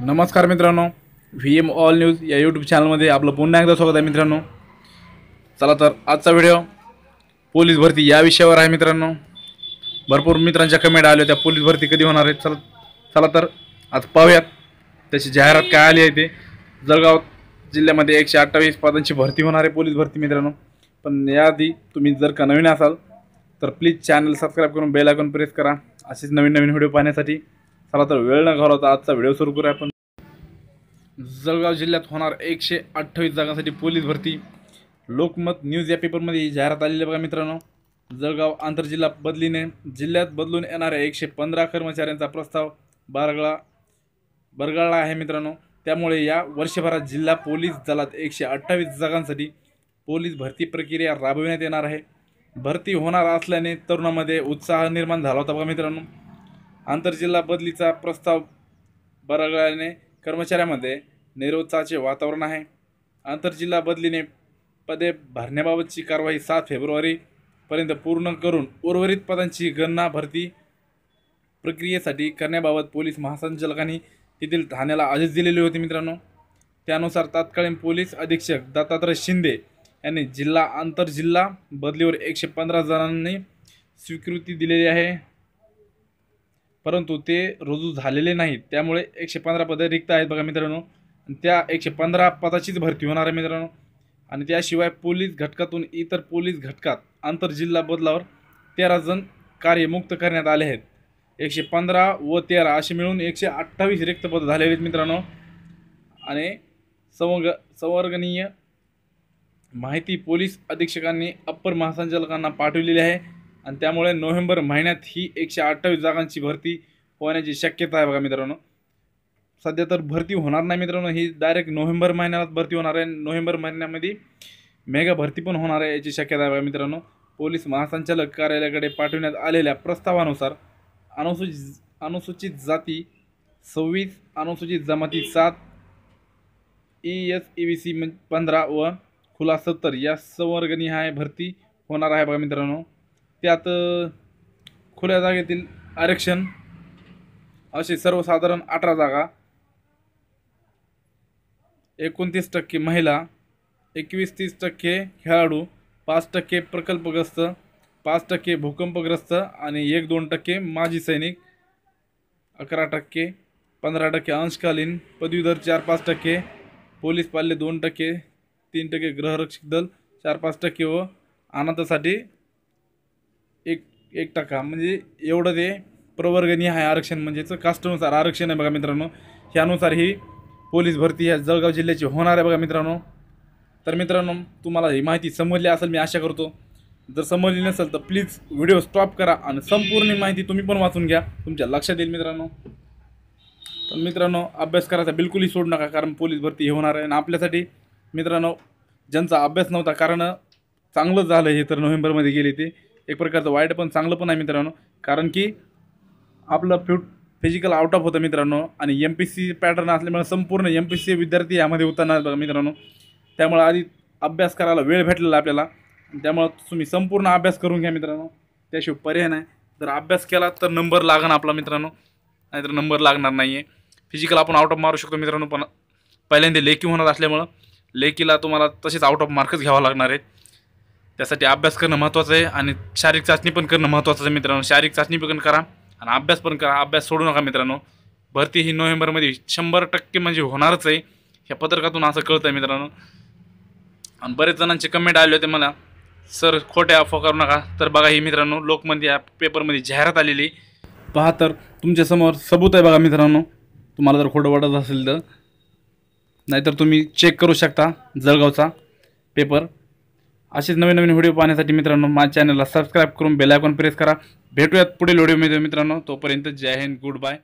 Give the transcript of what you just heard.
नमस्कार मित्रांनो V M all news या यूट्यूब चॅनलमध्ये आपलं पुन्हा एकदा स्वागत आहे मित्रांनो. चला तर आजचा व्हिडिओ पोलीस भरती या विषयावर आहे मित्रांनो. भरपूर मित्रांच्या कमेंट आल्या होत्या पोलीस भरती कधी होणार आहे? चला चला तर आज पाहूयात. त्याची जाहिरात काय आली आहे ते. जळगाव जिल्ह्यामध्ये एकशे अठ्ठावीस पदांची भरती होणार आहे पोलीस भरती मित्रांनो. पण याआधी तुम्ही जर का नवीन असाल तर प्लीज चॅनल सबस्क्राईब करून बेल आयकॉन प्रेस करा. असेच नवीन नवीन व्हिडिओ पाहण्यासाठी चला तर वेळ न घालवता आजचा व्हिडिओ सुरू करूया आपण. जळगाव जिल्ह्यात होणार एकशे अठ्ठावीस जागांसाठी पोलीस भरती. लोकमत न्यूज या पेपरमध्ये ही जाहिरात आलेली बघा मित्रांनो. जळगाव आंतरजिल्हा बदलीने जिल्ह्यात बदलून येणाऱ्या एकशे पंधरा कर्मचाऱ्यांचा प्रस्ताव बारगळा बरगळला आहे मित्रांनो. त्यामुळे या वर्षभरात जिल्हा पोलीस दलात एकशे अठ्ठावीस जागांसाठी पोलीस भरती प्रक्रिया राबविण्यात येणार आहे. भरती होणार असल्याने तरुणामध्ये उत्साह निर्माण झाला होता बघा मित्रांनो. आंतरजिल्हा बदलीचा प्रस्ताव बरगळल्याने कर्मचाऱ्यामध्ये निरोत्साहाचे वातावरण आहे. आंतरजिल्हा बदलीने पदे भरण्याबाबतची कारवाई सात फेब्रुवारीपर्यंत पूर्ण करून उर्वरित पदांची गणना भरती प्रक्रियेसाठी करण्याबाबत पोलीस महासंचालकांनी तेथील ठाण्याला आदेश दिलेले होते मित्रांनो. त्यानुसार तत्कालीन पोलीस अधीक्षक दत्तात्रय शिंदे यांनी जिल्हा आंतरजिल्हा बदलीवर एकशे पंधरा जणांनी स्वीकृती दिलेली आहे. परंतु ते रुजू झालेले नाहीत. त्यामुळे एकशे पंधरा पदे रिक्त आहेत बघा मित्रांनो. त्या एकशे पंधरा पदाचीच भरती होणार आहे मित्रांनो. आणि त्याशिवाय पोलीस घटकातून इतर पोलीस घटकात आंतरजिल्हा बदलावर तेरा जण कार्यमुक्त करण्यात आले आहेत. एकशे पंधरा व तेरा असे मिळून एकशे अठ्ठावीस रिक्त पद झालेले आहेत मित्रांनो. आणि संवर्ग संवर्गनीय माहिती पोलीस अधीक्षकांनी अप्पर महासंचालकांना पाठवलेली आहे. आणि त्यामुळे नोव्हेंबर महिन्यात ही एकशे अठ्ठावीस जागांची भरती होण्याची शक्यता आहे बघा मित्रांनो. सध्या तर भरती होणार नाही मित्रांनो ही डायरेक्ट नोव्हेंबर महिन्यात भरती होणार आहे. नोव्हेंबर महिन्यामध्ये मेगा भरती पण होणार आहे याची शक्यता आहे बघा मित्रांनो. पोलीस महासंचालक कार्यालयाकडे पाठवण्यात आलेल्या प्रस्तावानुसार अनुसूचित अनुसूचित जाती सव्वीस अनुसूचित जमाती सात E S E B C पंधरा व खुला सत्तर या संवर्गनिहाय भरती होणार आहे बघा मित्रांनो. त्यात खुल्या जागेतील आरक्षण असे सर्वसाधारण अठरा जागा एकोणतीस टक्के महिला एकवीस तीस टक्के खेळाडू पाच टक्के प्रकल्पग्रस्त पाच टक्के भूकंपग्रस्त आणि एक दोन टक्के माजी सैनिक अकरा टक्के पंधरा टक्के अंशकालीन पदवीधर चार पाच टक्के पोलीस पाल्य दोन टक्के तीन टक्के गृहरक्षक दल चार पाच टक्के व अनाथासाठी एक टक्का. म्हणजे एवढं ते प्रवर्गणीय आहे आरक्षण. म्हणजेच कास्टनुसार आरक्षण आहे बघा मित्रांनो. ह्यानुसार ही पोलीस भरती ह्या जळगाव जिल्ह्याची होणार आहे बघा मित्रांनो. तर मित्रांनो तुम्हाला ही माहिती समजली असेल मी आशा करतो. जर समजली नसेल तर प्लीज व्हिडिओ स्टॉप करा आणि संपूर्ण माहिती तुम्ही पण वाचून घ्या. तुमच्या लक्षात येईल मित्रांनो. पण मित्रांनो अभ्यास करायचा बिलकुलही सोडू नका कारण पोलीस भरती हे होणार आहे. आणि आपल्यासाठी मित्रांनो ज्यांचा अभ्यास नव्हता कारण चांगलं झालं हे तर नोव्हेंबरमध्ये गेले ते. एक प्रकारचं वाईट पण चांगलं पण आहे मित्रांनो. कारण की आपलं फ्यू फिजिकल आउट ऑफ होतं मित्रांनो. आणि एम पी सी पॅटर्न असल्यामुळे संपूर्ण एम पी सी विद्यार्थी यामध्ये उतरणार बघा मित्रांनो. त्यामुळे आधी अभ्यास करायला वेळ भेटलेला आपल्याला. त्यामुळं तुम्ही संपूर्ण अभ्यास करून घ्या मित्रांनो. त्याशिवाय पर्याय नाही. जर अभ्यास केला तर नंबर लागणार आपला मित्रांनो. नाहीतर नंबर लागणार नाही आहे फिजिकल आपण आउट ऑफ मारू शकतो मित्रांनो पण पहिल्यांदा लेखी होणार असल्यामुळं. लेखीला तुम्हाला तसेच आउट ऑफ मार्कच घ्यावं लागणार आहे. त्यासाठी अभ्यास करणं महत्त्वाचं आहे आणि शारीरिक चाचणी पण करणं महत्त्वाचं आहे मित्रांनो. शारीरिक चाचणी पण करा आणि अभ्यास पण करा. अभ्यास सोडू नका मित्रांनो. भरती ही नोव्हेंबरमध्ये शंभर टक्के म्हणजे होणारच आहे. ह्या पत्रकातून असं कळतं आहे मित्रांनो. आणि बरेच जणांचे कमेंट आले होते मला सर खोट्या अफवा करू नका. तर बघा ही मित्रांनो लोकमध्ये या पेपरमध्ये जाहिरात आलेली. पहा तर तुमच्यासमोर सबूत आहे बघा मित्रांनो. तुम्हाला जर खोटं वाटत असेल तर. नाहीतर तुम्ही चेक करू शकता जळगावचा पेपर असेच नवीन नवीन व्हिडिओ पाहण्यासाठी मित्रांनो माझ्या चॅनलला सबस्क्राईब करून बेल आयकॉन प्रेस करा. भेटूयात पुढील व्हिडिओमध्ये मित्रांनो. तोपर्यंत जय हिंद गुड बाय